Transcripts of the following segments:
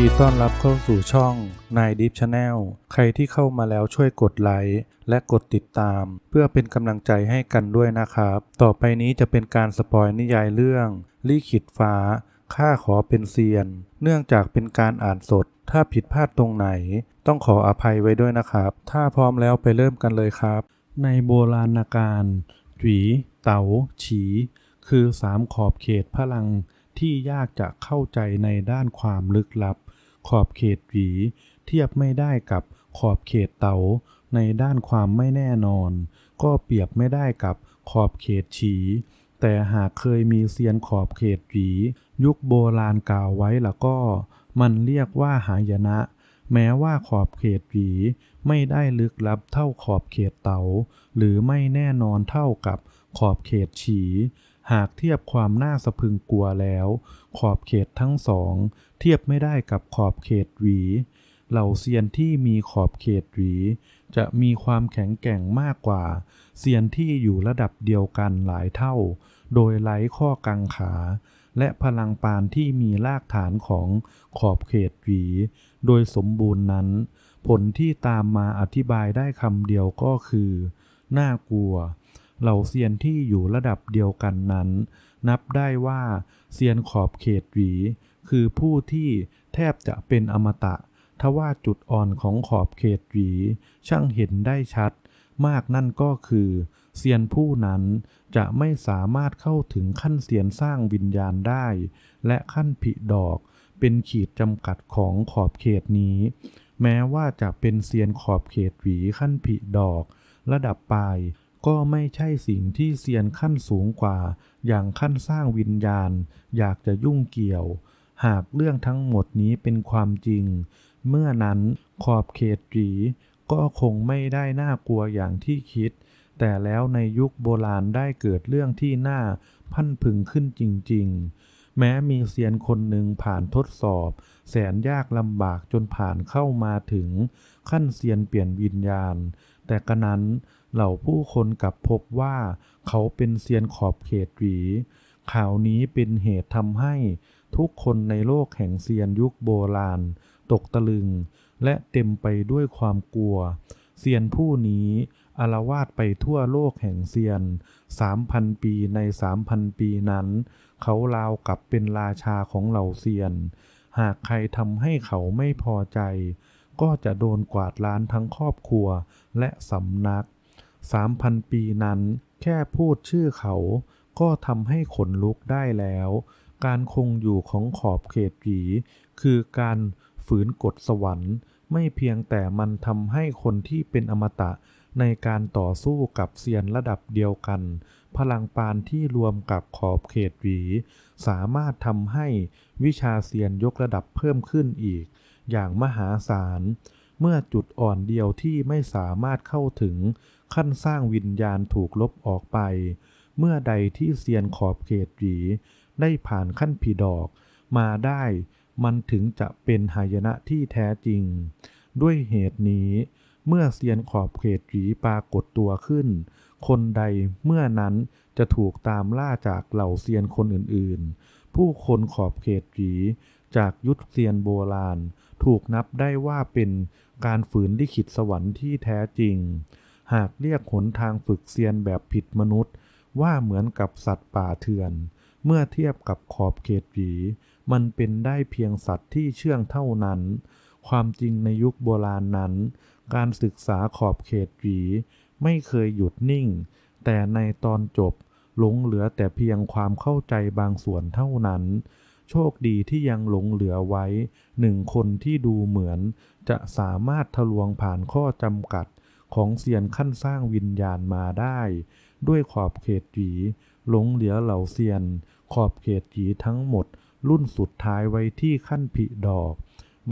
ดีต้อนรับเข้าสู่ช่องนายดิฟชาแนลใครที่เข้ามาแล้วช่วยกดไลค์และกดติดตาม เพื่อเป็นกำลังใจให้กันด้วยนะครับ ต่อไปนี้จะเป็นการสปอยนิยายเรื่องลี่ขิตฟ้าข้าขอเป็นเซียน เนื่องจากเป็นการอ่านสด ถ้าผิดพลาดตรงไหน ต้องขออภัยไว้ด้วยนะครับ ถ้าพร้อมแล้วไปเริ่มกันเลยครับ ในโบราณการหวีเต๋าฉี คือสามขอบเขตพลังที่ยากจะเข้าใจในด้านความลึกลับ ขอบเขตหวี เทียบไม่ได้กับขอบเขตเตาในด้านความไม่แน่นอน ก็เปรียบไม่ได้กับขอบเขตฉี แต่หากเคยมีเซียนขอบเขตหวี ยุคโบราณกล่าวไว้ละก็ มันเรียกว่าหายนะ แม้ว่าขอบเขตหวีไม่ได้ลึกลับเท่าขอบเขตเตาหรือไม่แน่นอนเท่ากับขอบเขตฉี หากเทียบความน่าสะพึงกลัวแล้ว ขอบเขตทั้งสอง เทียบไม่ได้กับขอบเขตหวี เหล่าเซียนที่มีขอบเขตหวี จะมีความแข็งแกร่งมากกว่าเซียนที่อยู่ระดับเดียวกันหลายเท่า โดยไร้ข้อกังขา และพลังปานที่มีรากฐานของขอบเขตหวี โดยสมบูรณ์นั้น ผลที่ตามมาอธิบายได้คำเดียวก็คือ น่ากลัว เหล่าเซียนที่อยู่ระดับเดียวกันนั้น นับได้ว่าเซียนขอบเขตหวี คือผู้ที่แทบจะเป็นอมตะทว่าจุดอ่อนของขอบเขตหวี ช่างเห็นได้ชัด มากนั่นก็คือเซียนผู้นั้นจะไม่สามารถเข้าถึงขั้นเซียนสร้างวิญญาณได้ และขั้นผิดอกเป็นขีดจำกัดของขอบเขตนี้ แม้ว่าจะเป็นเซียนขอบเขตหวีขั้นผิดอก ระดับปลาย ก็ไม่ใช่สิ่งที่เซียนขั้นสูงกว่า อย่างขั้นสร้างวิญญาณ อยากจะยุ่งเกี่ยว หากเรื่องทั้งหมดนี้เป็นความจริง เมื่อนั้นขอบเขตหวีก็คงไม่ได้น่ากลัวอย่างที่คิด แต่แล้วในยุคโบราณได้เกิดเรื่องที่น่าพันพึงขึ้นจริง ๆ แม้มีเซียนคนหนึ่งผ่านทดสอบ แสนยากลำบากจนผ่านเข้ามาถึง ขั้นเซียนเปลี่ยนวิญญาณ แต่กระนั้น เหล่าผู้คนกลับพบว่าเขาเป็นเซียนขอบเขตหวีข่าวนี้เป็นเหตุทำให้ทุกคนในโลกแห่งเซียนยุคโบราณ ตกตะลึง และเต็มไปด้วยความกลัว เซียนผู้นี้อารวาสไปทั่วโลกแห่งเซียนสามพันปีในสามพันปีนั้น เขาราวกับเป็นราชาของเหล่าเซียน หากใครทำให้เขาไม่พอใจ ก็จะโดนกวาดล้านทั้งครอบครัวและสำนัก สามพันปีนั้น แค่พูดชื่อเขา ก็ทำให้ขนลุกได้แล้ว การคงอยู่ของขอบเขตหวีคือการฝืนกฎสวรรค์ ไม่เพียงแต่มันทำให้คนที่เป็นอมตะในการต่อสู้กับเซียนระดับเดียวกัน พลังปานที่รวมกับขอบเขตหวี สามารถทำให้วิชาเซียนยกระดับเพิ่มขึ้นอีก อย่างมหาศาล เมื่อจุดอ่อนเดียวที่ไม่สามารถเข้าถึงขั้นสร้างวิญญาณถูกลบออกไป เมื่อใดที่เซียนขอบเขตหวีได้ผ่านขั้นผีดอกมาได้ มันถึงจะเป็นหายนะที่แท้จริง ด้วยเหตุนี้เมื่อเซียนขอบเขตหวีปรากฏตัวขึ้น คนใดเมื่อนั้นจะถูกตามล่าจากเหล่าเซียนคนอื่นๆ ผู้คนขอบเขตหวีจากยุทธเซียนโบราณ ถูกนับได้ว่าเป็น การฝืนลิขิตสวรรค์ที่แท้จริง หากเรียกหนทางฝึกเซียนแบบผิดมนุษย์ ว่าเหมือนกับสัตว์ป่าเถื่อน เมื่อเทียบกับขอบเขตหวีมันเป็นได้เพียงสัตว์ที่เชื่องเท่านั้น ความจริงในยุคโบราณนั้น การศึกษาขอบเขตหวีไม่เคยหยุดนิ่ง แต่ในตอนจบหลงเหลือแต่เพียงความเข้าใจบางส่วนเท่านั้น โชคดีที่ยังหลงเหลือไว้หนึ่งคนที่ดูเหมือน จะสามารถทะลวงผ่านข้อจำกัดของเซียนขั้นสร้างวิญญาณมาได้ ด้วยขอบเขตหีหลงเหลือเหล่าเซียน ขอบเขตหีทั้งหมด รุ่นสุดท้ายไว้ที่ขั้นผิดอก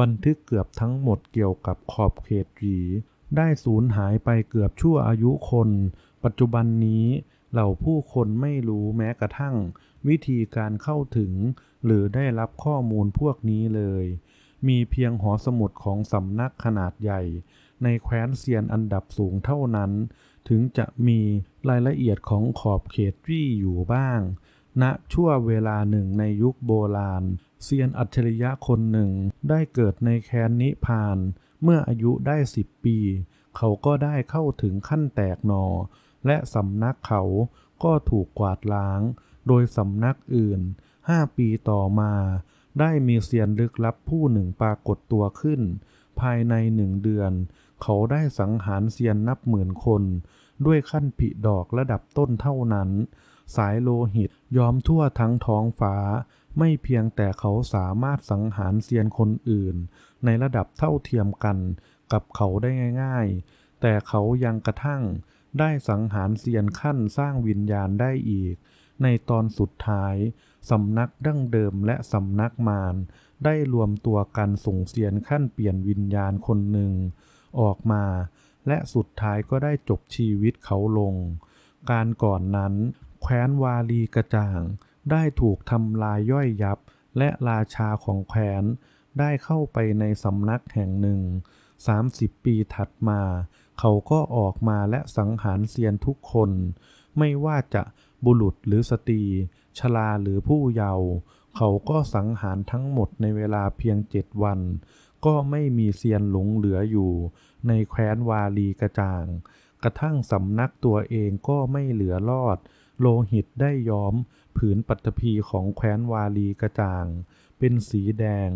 บันทึกเกือบทั้งหมดเกี่ยวกับขอบเขตหีได้สูญหายไปเกือบชั่วอายุคน ปัจจุบันนี้เหล่าผู้คนไม่รู้แม้กระทั่ง วิธีการเข้าถึง หรือได้รับข้อมูลพวกนี้เลย มีเพียงหอสมุดของสำนักขนาดใหญ่ ในแคว้นเซียนอันดับสูงเท่านั้น ถึงจะมีรายละเอียดของขอบเขตวี่อยู่บ้าง ณชั่วเวลาหนึ่งในยุคโบราณ เซียนอัจฉริยะคนหนึ่งได้เกิดในแคว้นนิพาน เมื่ออายุได้สิบปี เขาก็ได้เข้าถึงขั้นแตกหนอและสำนักเขาก็ถูกกวาดล้าง โดยสำนักอื่นห้าปีต่อมา ได้มีเซียนลึกลับผู้หนึ่งปรากฏตัวขึ้น ภายในหนึ่งเดือน เขาได้สังหารเซียนนับหมื่นคน ด้วยขั้นผิดอกระดับต้นเท่านั้น สายโลหิตยอมทั่วทั้งท้องฟ้า ไม่เพียงแต่เขาสามารถสังหารเซียนคนอื่น ในระดับเท่าเทียมกันกับเขาได้ง่ายๆ แต่เขายังกระทั่งได้สังหารเซียนขั้นสร้างวิญญาณได้อีก ในตอนสุดท้าย สำนักดั้งเดิมและสำนักมารได้รวมตัวกันส่งเซียนขั้นเปลี่ยนวิญญาณคนหนึ่ง ออกมา และสุดท้ายก็ได้จบชีวิตเขาลง การก่อนนั้น แคว้นวาลีกระจ่าง ได้ถูกทำลายย่อยยับ และราชาของแคว้นได้เข้าไปในสำนักแห่งหนึ่ง 30 ปีถัดมา เขาก็ออกมาและสังหารเซียนทุกคน ไม่ว่าจะ บุรุษหรือสตรี ชราหรือผู้เยาว์เขาก็สังหารทั้งหมดในเวลาเพียงเจ็ดวัน ก็ไม่มีเซียนหลงเหลืออยู่ ในแคว้นวาลีกระจ่าง กระทั่งสำนักตัวเองก็ไม่เหลือรอด โลหิตได้ย้อม ผืนปัตภีของแคว้นวาลีกระจ่าง เป็นสีแดง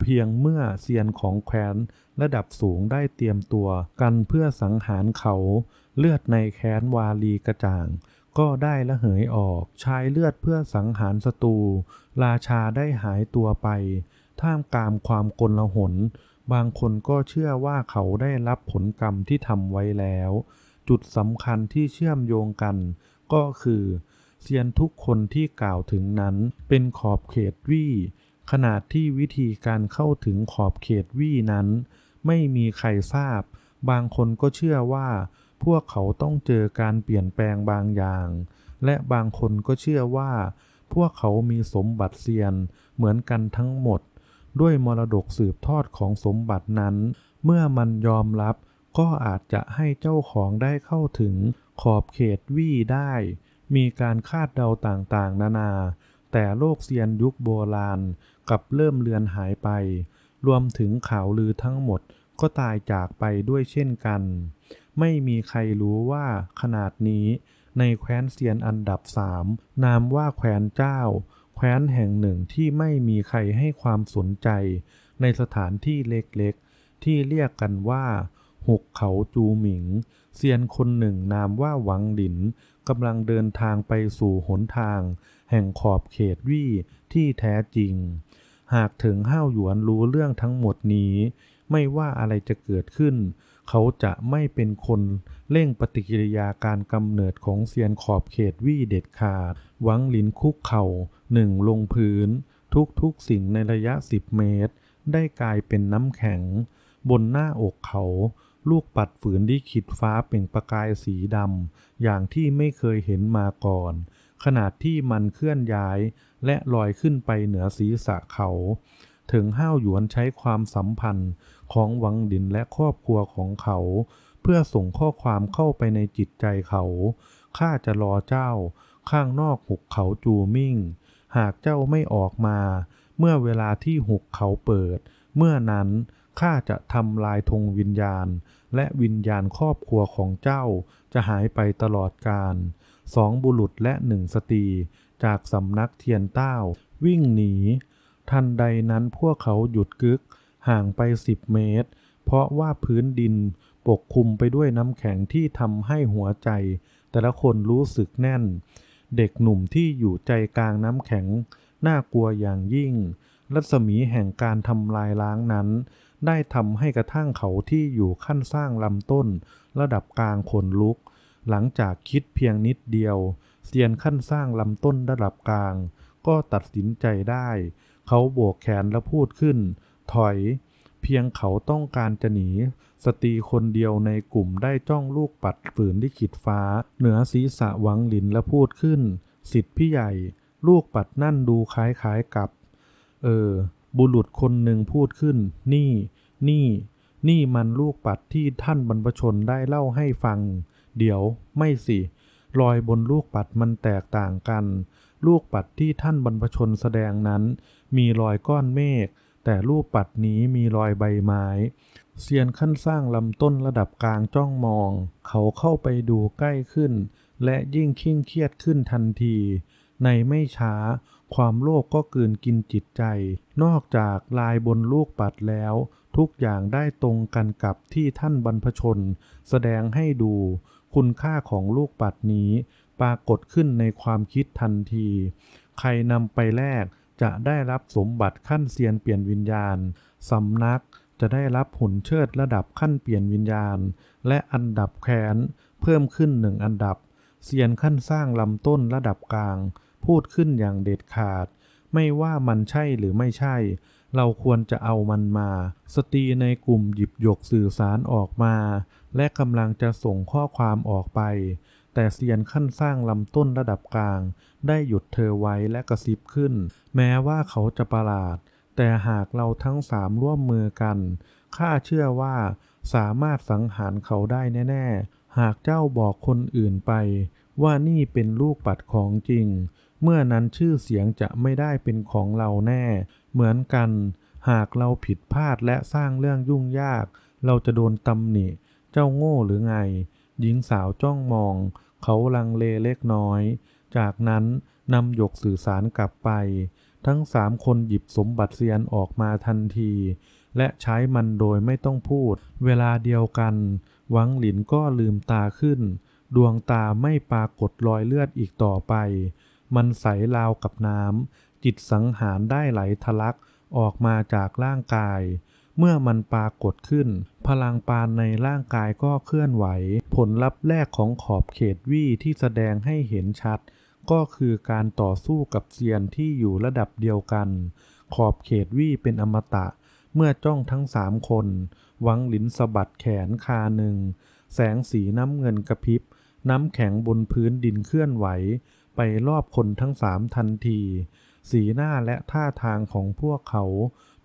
เพียงเมื่อเซียนของแคว้นระดับสูงได้เตรียมตัวกันเพื่อสังหารเขา เลือดในแค้นวาลีกระจ่าง ก็ได้ละเหยออก ใช้เลือดเพื่อสังหารศัตรู ราชาได้หายตัวไป ท่ามกลางความกลหน บางคนก็เชื่อว่าเขาได้รับผลกรรมที่ทำไว้แล้ว จุดสำคัญที่เชื่อมโยงกัน ก็คือเซียนทุกคนที่กล่าวถึงนั้นเป็นขอบเขตวี่ขนาดที่วิธีการเข้าถึงขอบเขตวี่นั้น ไม่มีใครทราบ บางคนก็เชื่อว่า พวกเขาต้องเจอการเปลี่ยนแปลงบางอย่าง และบางคนก็เชื่อว่า พวกเขามีสมบัติเซียนเหมือนกันทั้งหมด ด้วยมรดกสืบทอดของสมบัตินั้น เมื่อมันยอมรับก็อาจจะให้เจ้าของได้เข้าถึงขอบเขตวี่ได้ มีการคาดเดาต่างๆ นานา แต่โลกเซียนยุคโบราณกับเริ่มเลือนหายไป รวมถึงข่าวลือทั้งหมดก็ตายจากไปด้วยเช่นกัน ไม่มีใครรู้ว่าขนาดนี้ ในแคว้นเซียนอันดับสามนามว่าแคว้นเจ้า แคว้นแห่งหนึ่งที่ไม่มีใครให้ความสนใจ ในสถานที่เล็กๆ ที่เรียกกันว่าหุกเขาจูหมิงเซียนคนหนึ่งนามว่าหวังหลินกำลังเดินทางไปสู่หนทาง แห่งขอบเขตวี่ที่แท้จริง หากถึงห้าวหยวนรู้เรื่องทั้งหมดนี้ ไม่ว่าอะไรจะเกิดขึ้น เขาจะไม่เป็นคนเร่งปฏิกิริยาการกำเนิดของเซียนขอบเขตวี่เด็ดขาด หวังหลินคุกเข่าหนึ่งลงพื้น ทุกๆสิ่งในระยะ 10 เมตร ได้กลายเป็นน้ำแข็ง บนหน้าอกเขา ลูกปัดฝืนที่ขีดฟ้าเปล่งประกายสีดำอย่างที่ไม่เคยเห็นมาก่อน ขนาดที่มันเคลื่อนย้าย และลอยขึ้นไปเหนือศีรษะเขา ถึงห้าวหยวนใช้ความสัมพันธ์ของหวังดินและครอบครัวของเขา เพื่อส่งข้อความเข้าไปในจิตใจเขา ข้าจะรอเจ้า ข้างนอกหุบเขาจูมิ่ง หากเจ้าไม่ออกมา เมื่อเวลาที่หุบเขาเปิด เมื่อนั้นข้าจะทำลายธงวิญญาณ และวิญญาณครอบครัวของเจ้าจะหายไปตลอดกาลสองบุรุษและหนึ่งสตรีจากสำนักเทียนเต้า วิ่งหนี ทันใดนั้นพวกเขาหยุดกึก ห่างไปสิบเมตร เพราะว่าพื้นดินปกคลุมไปด้วยน้ำแข็งที่ทำให้หัวใจ แต่ละคนรู้สึกแน่น เด็กหนุ่มที่อยู่ใจกลางน้ำแข็ง น่ากลัวอย่างยิ่ง รัศมีแห่งการทำลายล้างนั้น ได้ทำให้กระทั่งเขาที่อยู่ขั้นสร้างลำต้น ระดับกลางขนลุก หลังจากคิดเพียงนิดเดียวเซียนขั้นสร้างลำต้นระดับกลาง ก็ตัดสินใจได้ เขาโบกแขนและพูดขึ้น ถอย เพียงเขาต้องการจะหนี สตรีคนเดียวในกลุ่มได้จ้องลูกปัดฝืนที่ขีดฟ้า เหนือศีรษะหวังหลินและพูดขึ้น สิทธิพี่ใหญ่ ลูกปัดนั่นดูคล้ายๆกับ เออ บุรุษคนหนึ่งพูดขึ้น นี่ นี่ นี่มันลูกปัดที่ท่านบรรพชนได้เล่าให้ฟัง เดี๋ยว ไม่สิรอยบนลูกปัดมันแตกต่างกัน ลูกปัดที่ท่านบรรพชนแสดงนั้น มีรอยก้อนเมฆ แต่ลูกปัดนี้มีรอยใบไม้ เซียนขั้นสร้างลำต้นระดับกลางจ้องมอง เขาเข้าไปดูใกล้ขึ้น และยิ่งเคร่งเครียดขึ้นทันที ในไม่ช้า ความโลภก็กลืนกินจิตใจ นอกจากลายบนลูกปัดแล้ว ทุกอย่างได้ตรงกันกับที่ท่านบรรพชน แสดงให้ดูคุณค่าของลูกปัดนี้ ปรากฏขึ้นในความคิดทันที ใครนำไปแลกจะได้รับสมบัติขั้นเซียนเปลี่ยนวิญญาณ สำนักจะได้รับหุ่นเชิดระดับขั้นเปลี่ยนวิญญาณ และอันดับแขนเพิ่มขึ้นหนึ่งอันดับ เซียนขั้นสร้างลำต้นระดับกลาง พูดขึ้นอย่างเด็ดขาด ไม่ว่ามันใช่หรือไม่ใช่ เราควรจะเอามันมา สตรีในกลุ่มหยิบยกสื่อสารออกมา และกำลังจะส่งข้อความออกไป แต่เซียนขั้นสร้างลำต้นระดับกลาง ได้หยุดเธอไว้และกระซิบขึ้น แม้ว่าเขาจะประหลาด แต่หากเราทั้งสามร่วมมือกันข้าเชื่อว่าสามารถสังหารเขาได้แน่ ๆ หากเจ้าบอกคนอื่นไป ว่านี่เป็นลูกปัดของจริง เมื่อนั้นชื่อเสียงจะไม่ได้เป็นของเราแน่ เหมือนกัน หากเราผิดพลาดและสร้างเรื่องยุ่งยาก เราจะโดนตำหนิ เจ้าโง่หรือไง หญิงสาวจ้องมอง เขาลังเลเล็กน้อย จากนั้นนำหยกสื่อสารกลับไป ทั้งสามคนหยิบสมบัติเซียนออกมาทันที และใช้มันโดยไม่ต้องพูด เวลาเดียวกันหวังหลินก็ลืมตาขึ้น ดวงตาไม่ปรากฏรอยเลือดอีกต่อไป มันใสราวกับน้ำจิตสังหารได้ไหลทะลักออกมาจากร่างกาย เมื่อมันปรากฏขึ้น พลังปานในร่างกายก็เคลื่อนไหว ผลลัพธ์แรกของขอบเขตวี่ที่แสดงให้เห็นชัด ก็คือการต่อสู้กับเซียนที่อยู่ระดับเดียวกัน ขอบเขตวี่เป็นอมตะ เมื่อจ้องทั้งสามคนหวังหลินสะบัดแขนคาหนึ่ง แสงสีน้ำเงินกระพริบ น้ำแข็งบนพื้นดินเคลื่อนไหว ไปรอบคนทั้งสามทันที สีหน้าและท่าทางของพวกเขา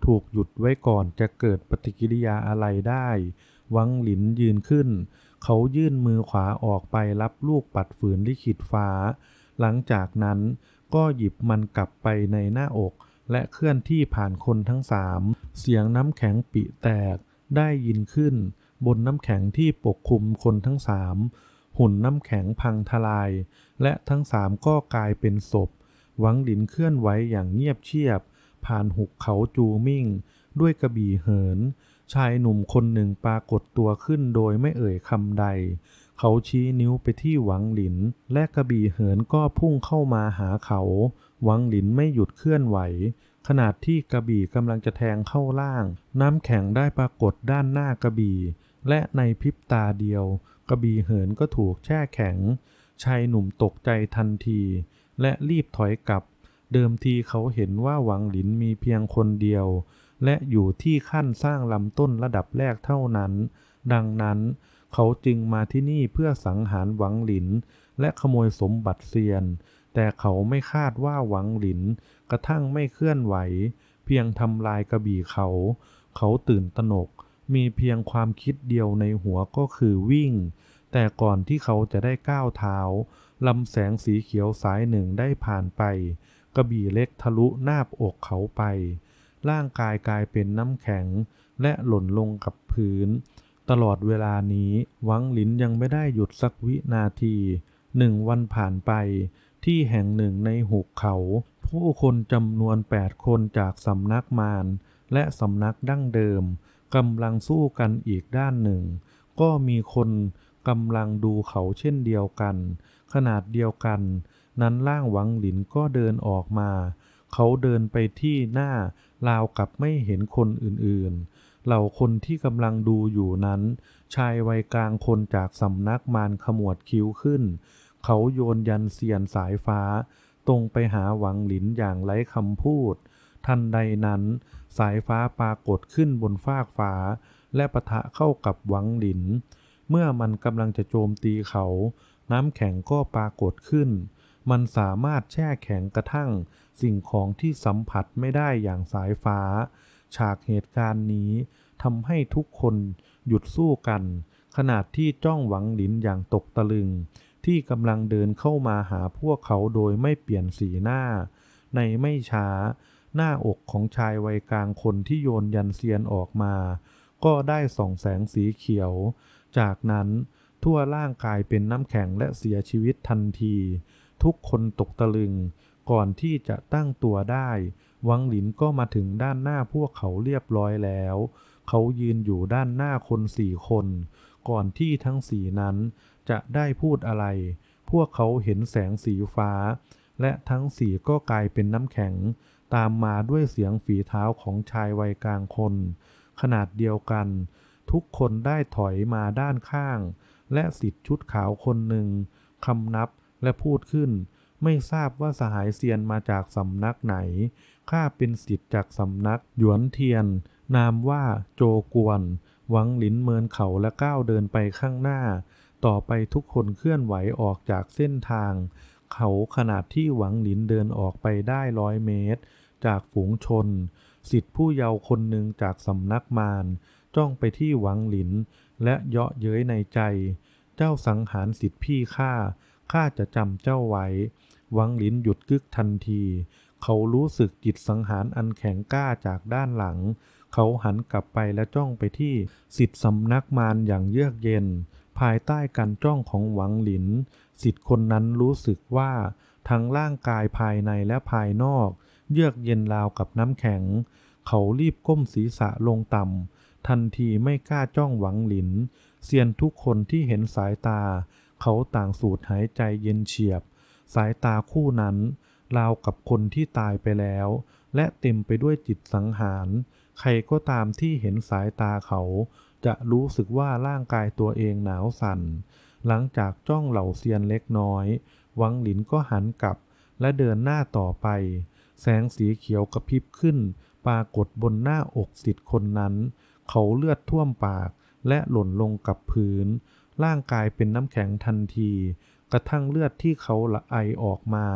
ถูกหยุดไว้ก่อนจะเกิดปฏิกิริยาอะไรได้ วังหลินยืนขึ้น เขายื่นมือขวาออกไปรับลูกปัดฝืนลิขิตฟ้า หลังจากนั้นก็หยิบมันกลับไปในหน้าอก และเคลื่อนที่ผ่านคนทั้งสาม เสียงน้ำแข็งปิแตกได้ยินขึ้น บนน้ำแข็งที่ปกคลุมคนทั้งสามหุ่นน้ำแข็งพังทลาย และทั้งสามก็กลายเป็นศพ หวังหลินเคลื่อนไหวอย่างเงียบเชียบ ผ่านหุบเขาจูมิ่ง ด้วยกระบี่เหิน ชายหนุ่มคนหนึ่งปรากฏตัวขึ้นโดยไม่เอ่ยคำใด เขาชี้นิ้วไปที่หวังหลิน และกระบี่เหินก็พุ่งเข้ามาหาเขา หวังหลินไม่หยุดเคลื่อนไหวขณะที่กระบี่กำลังจะแทงเข้าล่าง น้ำแข็งได้ปรากฏด้านหน้ากระบี่ และในพริบตาเดียว กระบี่เหินก็ถูกแช่แข็ง ชายหนุ่มตกใจทันที และรีบถอยกลับ เดิมทีเขาเห็นว่าหวังหลินมีเพียงคนเดียว และอยู่ที่ขั้นสร้างลำต้นระดับแรกเท่านั้น ดังนั้น เขาจึงมาที่นี่เพื่อสังหารหวังหลิน และขโมยสมบัติเซียน แต่เขาไม่คาดว่าหวังหลิน กระทั่งไม่เคลื่อนไหว เพียงทำลายกระบี่เขา เขาตื่นตระหนก มีเพียงความคิดเดียวในหัวก็คือวิ่ง แต่ก่อนที่เขาจะได้ก้าวเท้าลำแสงสีเขียวสายหนึ่งได้ผ่านไป กระบี่เล็กทะลุหน้าอกเขาไป ร่างกายกลายเป็นน้ำแข็ง และหล่นลงกับพื้น ตลอดเวลานี้หวังหลินยังไม่ได้หยุดสักวินาทีหนึ่งวันผ่านไป ที่แห่งหนึ่งในหุบเขา ผู้คนจำนวนแปดคนจากสำนักมารและสำนักดั้งเดิมกำลังสู้กันอีกด้านหนึ่ง ก็มีคนกำลังดูเขาเช่นเดียวกัน ขนาดเดียวกัน นั้นล่างหวังหลินก็เดินออกมา เขาเดินไปที่หน้าราวกับไม่เห็นคนอื่นๆ เหล่าคนที่กำลังดูอยู่นั้น ชายวัยกลางคนจากสำนักมารขมวดคิ้วขึ้น เขาโยนยันเสียนสายฟ้า ตรงไปหาหวังหลินอย่างไร้คำพูด ทันใดนั้น สายฟ้าปรากฏขึ้นบนฟากฟ้า และปะทะเข้ากับหวังหลิน เมื่อมันกำลังจะโจมตีเขา น้ำแข็งก็ปรากฏขึ้น มันสามารถแช่แข็งกระทั่ง สิ่งของที่สัมผัสไม่ได้อย่างสายฟ้า ฉากเหตุการณ์นี้ทำให้ทุกคนหยุดสู้กัน ขนาดที่จ้องหวังหลินอย่างตกตะลึง ที่กำลังเดินเข้ามาหาพวกเขาโดยไม่เปลี่ยนสีหน้า ในไม่ช้า หน้าอกของชายวัยกลางคนที่โยนยันเซียนออกมา ก็ได้ส่องแสงสีเขียว จากนั้นทั่วร่างกายเป็นน้ำแข็งและเสียชีวิตทันที ทุกคนตกตะลึง ก่อนที่จะตั้งตัวได้ วังหลินก็มาถึงด้านหน้าพวกเขาเรียบร้อยแล้ว เขายืนอยู่ด้านหน้าคนสี่คน ก่อนที่ทั้งสี่นั้นจะได้พูดอะไร พวกเขาเห็นแสงสีฟ้า และทั้งสี่ก็กลายเป็นน้ำแข็ง ตามมาด้วยเสียงฝีเท้าของชายวัยกลางคน ขนาดเดียวกัน ทุกคนได้ถอยมาด้านข้าง และสิทธิ์ชุดขาวคนหนึ่งคำนับ และพูดขึ้น ไม่ทราบว่าสหายเซียนมาจากสำนักไหน ข้าเป็นสิทธิ์จากสำนัก หยวนเทียน นามว่าโจกวน หวังหลินเมินเขาและก้าวเดินไปข้างหน้า ต่อไปทุกคนเคลื่อนไหวออกจากเส้นทาง เขาขนาดที่หวังหลินเดินออกไปได้ร้อยเมตร จากฝูงชน สิทธิผู้เยาว์คนหนึ่งจากสำนักมารจ้องไปที่หวังหลินและเยาะเย้ยในใจ เจ้าสังหารสิทธิพี่ข้า ข้าจะจำเจ้าไว้หวังหลินหยุดกึกทันที เขารู้สึกจิตสังหารอันแข็งกล้าจากด้านหลัง เขาหันกลับไปและจ้องไปที่สิทธิสำนักมารอย่างเยือกเย็น ภายใต้การจ้องของหวังหลิน สิทธิคนนั้นรู้สึกว่า ทั้งร่างกายภายในและภายนอก เยือกเย็นราวกับน้ำแข็ง เขารีบก้มศีรษะลงต่ำทันทีไม่กล้าจ้องหวังหลิน เซียนทุกคนที่เห็นสายตา เขาต่างสูดหายใจเย็นเฉียบ สายตาคู่นั้นราวกับคนที่ตายไปแล้ว และเต็มไปด้วยจิตสังหาร ใครก็ตามที่เห็นสายตาเขา จะรู้สึกว่าร่างกายตัวเองหนาวสั่น หลังจากจ้องเหล่าเซียนเล็กน้อย วังหลินก็หันกลับ และเดินหน้าต่อไป แสงสีเขียวกระพริบขึ้น ปรากฏบนหน้าอกสิทธิ์คนนั้น เขาเลือดท่วมปากและหล่นลงกับพื้น ร่างกายเป็นน้ำแข็งทันที กระทั่งเลือดที่เขาละไอออกมา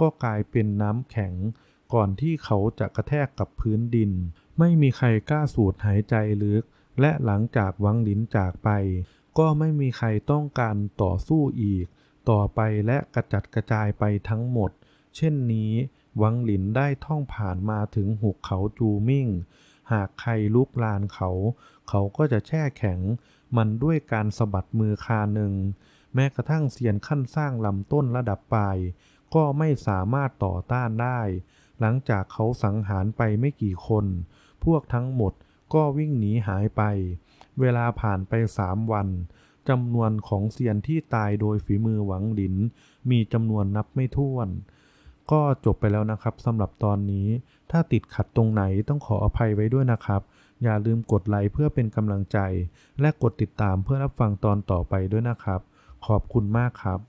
ก็กลายเป็นน้ำแข็ง ก่อนที่เขาจะกระแทกกับพื้นดิน ไม่มีใครกล้าสูดหายใจลึก และหลังจากวังหลินจากไป ก็ไม่มีใครต้องการต่อสู้อีก ต่อไปและกระจัดกระจายไปทั้งหมด เช่นนี้วังหลินได้ท่องผ่านมาถึงหุบเขาจูมิ่ง หากใครลุกลานเขา เขาก็จะแช่แข็ง มันด้วยการสะบัดมือคาหนึ่ง แม้กระทั่งเซียนขั้นสร้างลำต้นระดับปลาย ก็ไม่สามารถต่อต้านได้ หลังจากเขาสังหารไปไม่กี่คน พวกทั้งหมดก็วิ่งหนีหายไป เวลาผ่านไปสามวันจำนวนของเซียนที่ตายโดยฝีมือหวังหลิน มีจำนวนนับไม่ถ้วน ก็จบไปแล้วนะครับสำหรับตอนนี้ ถ้าติดขัดตรงไหนต้องขออภัยไว้ด้วยนะครับ อย่าลืมกดไลค์เพื่อเป็นกำลังใจ และกดติดตามเพื่อรับฟังตอนต่อไปด้วยนะครับ ขอบคุณมากครับ